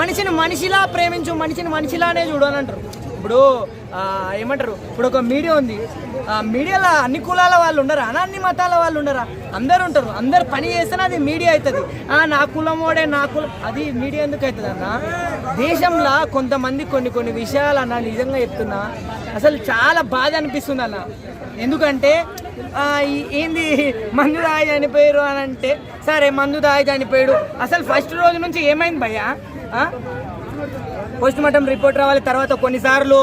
మనిషిని మనిషిలా ప్రేమించు మనిషిని మనిషిలానే చూడు అని అంటారు ఇప్పుడు ఏమంటారు? ఇప్పుడు ఒక మీడియా ఉంది. మీడియాలో అన్ని కులాల వాళ్ళు ఉండరా? అన్ని మతాల వాళ్ళు ఉండరా? అందరు ఉంటారు. అందరు పని చేస్తేనే అది మీడియా అవుతుంది. ఆ నా కులం వాడే నా కులం. అది మీడియా ఎందుకు అవుతుంది అన్న? దేశంలో కొంతమంది కొన్ని కొన్ని విషయాలు అన్న నిజంగా చెప్తున్నా. అసలు చాలా బాధ అనిపిస్తుంది అన్న. ఎందుకంటే ఏంది? మందు దాయి చనిపోయారు అని అంటే సరే మందు దాయి చనిపోయాడు. అసలు ఫస్ట్ రోజు నుంచి ఏమైంది భయ్యా? పోస్ట్ మార్టం రిపోర్ట్ రావాలి. తర్వాత కొన్నిసార్లు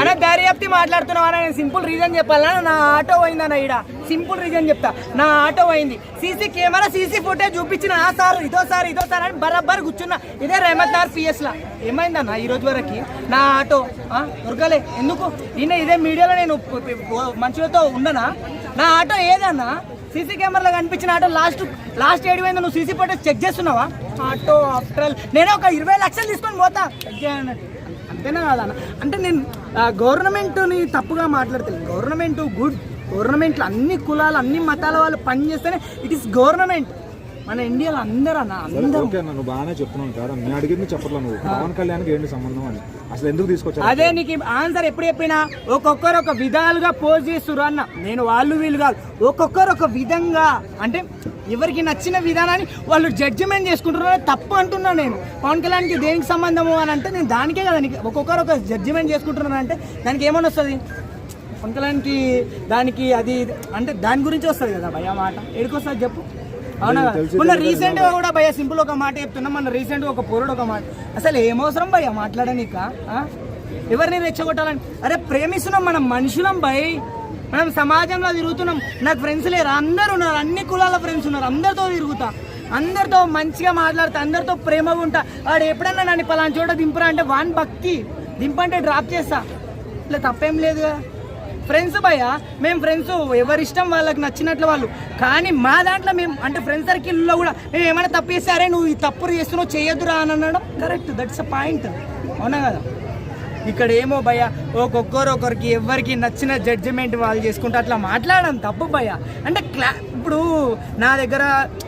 అన్న దర్యాప్తి మాట్లాడుతున్నావా నేను సింపుల్ రీజన్ చెప్పాలా నా ఆటో పోయిందన్న ఈడ. సింపుల్ రీజన్ చెప్తా. నా ఆటో పోయింది. సీసీ కెమెరా సీసీ ఫుటేజ్ చూపించిన ఆ సార్ ఇదో సార్ ఇదో సార్ అని బరబ్బర్ కూర్చున్నా. ఇదే రెహమత్ నగర్ పిఎస్ లా. ఏమైందన్న ఈ రోజు వరకు? నా ఆటో ఆ, దొరకలే. ఎందుకు? ఈయన ఇదే మీడియాలో నేను మనుషులతో ఉండనా? నా ఆటో ఏదన్నా? సీసీ కెమెరాలో కనిపించిన ఆటో లాస్ట్ లాస్ట్ ఏడు ఏడిపోయింది నువ్వు సీసీ ఫోటో చెక్ చేస్తున్నావా? ఆటో ఆఫ్టర్ నేను ఒక ఇరవై లక్షలు తీసుకొని పోతా. చెక్ చేయండి అంతేనా కాదన్న? అంటే నేను గవర్నమెంట్ని తప్పుగా మాట్లాడతాను గవర్నమెంట్ గుడ్. గవర్నమెంట్లో అన్ని కులాలు అన్ని మతాల వాళ్ళు పని చేస్తేనే ఇట్ ఇస్ గవర్నమెంట్ మన ఇండియాలో అందరూ అన్న అందరూ. ఓకే అన్న నువ్వు బాగానే చెప్తున్నావు కదా. నేను అడిగింది చెప్పట్లా నువ్వు. పవన్ కళ్యాణ్కి ఏంటి సంబంధం అని. అసలు ఎందుకు తీసుకొచ్చారు? అదే నీకు ఆన్సర్ ఎప్పుడు చెప్పినా ఒక్కొక్కరు ఒక విధాలుగా పోజ్ చేస్తున్నారు అన్న. నేను వాళ్ళు వీళ్ళు కాదు. ఒక్కొక్కరు ఒక విధంగా అంటే ఎవరికి నచ్చిన విధానాన్ని వాళ్ళు జడ్జిమెంట్ చేసుకుంటున్నారు తప్పు అంటున్నా నేను. పవన్ కళ్యాణ్కి దేనికి సంబంధము అని అంటే నేను దానికే కదా నీకు ఒక్కొక్కరు ఒక జడ్జిమెంట్ చేసుకుంటున్నాను అంటే దానికి ఏమని వస్తుంది? కళ్యాణ్కి దానికి అది అంటే దాని గురించి వస్తుంది కదా భయ మాట. ఎడికొస్తుంది చెప్పు. అవునా మొన్న రీసెంట్గా కూడా భయ సింపుల్ ఒక మాట చెప్తున్నా. మన రీసెంట్గా ఒక పోరుడు ఒక మాట. అసలు ఏమవసరం భయ మాట్లాడనీక? ఎవరిని రెచ్చగొట్టాలని? అరే ప్రేమిస్తున్నాం మనం మనుషులం భయ్. మనం సమాజంలో తిరుగుతున్నాం. నాకు ఫ్రెండ్స్ లేరు? అందరు ఉన్నారు. అన్ని కులాల ఫ్రెండ్స్ ఉన్నారు. అందరితో తిరుగుతా. అందరితో మంచిగా మాట్లాడుతా. అందరితో ప్రేమగా ఉంటా. వాడు ఎప్పుడన్నా నన్ను పలానా చోట దింపురా అంటే వాన్ భక్తి. దింపంటే డ్రాప్ చేస్తా. ఇట్లా తప్పేం లేదుగా. ఫ్రెండ్స్ భయ మేము ఫ్రెండ్స్ ఎవరి ఇష్టం వాళ్ళకి నచ్చినట్లు వాళ్ళు. కానీ మా దాంట్లో మేము అంటే ఫ్రెండ్స్ సర్కిల్లో కూడా మేము ఏమైనా తప్పు చేస్తే అరే నువ్వు ఈ తప్పు చేస్తున్నావు చేయొద్దురా అని అనడం కరెక్ట్ దట్స్ అ పాయింట్ అవునా కదా? ఇక్కడ ఏమో భయ ఒక్కొక్కరు ఒకరికి ఎవరికి నచ్చిన జడ్జిమెంట్ వాళ్ళు చేసుకుంటే అట్లా మాట్లాడడం తప్పు భయ అంటే క్లా ఇప్పుడు నా దగ్గర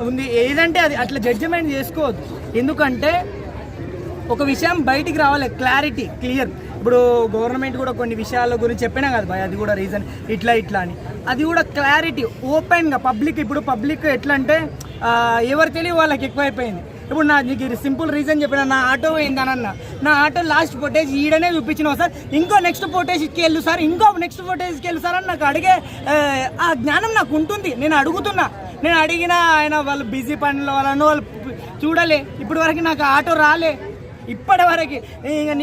ఉంది ఏదంటే అది అట్లా జడ్జిమెంట్ చేసుకోవద్దు. ఎందుకంటే ఒక విషయం బయటికి రావాలి క్లారిటీ క్లియర్ ఇప్పుడు గవర్నమెంట్ కూడా కొన్ని విషయాల గురించి చెప్పినా కదా భయ్ అది కూడా రీజన్ ఇట్లా ఇట్లా అని. అది కూడా క్లారిటీ ఓపెన్గా పబ్లిక్ ఇప్పుడు పబ్లిక్ ఎట్లా అంటే ఎవరు తెలియ వాళ్ళకి ఎక్కువైపోయింది. ఇప్పుడు నా నీకు సింపుల్ రీజన్ చెప్పిన నా ఆటో పోయిందని అన్న. నా ఆటో లాస్ట్ ఫోటేజ్ ఈడనే చూపించినావు సార్. ఇంకో నెక్స్ట్ ఫోటేజ్కి వెళ్ళు సార్. ఇంకో నెక్స్ట్ ఫోటేజ్కి వెళ్ళు సార్ అని నాకు అడిగే ఆ, జ్ఞానం నాకు ఉంటుంది. నేను అడుగుతున్నా. నేను అడిగిన ఆయన వాళ్ళు బిజీ పనుల వాళ్ళను వాళ్ళు చూడలే. ఇప్పటి వరకు నాకు ఆటో రాలే. ఇప్పటి వరకు ఇంకా నీ-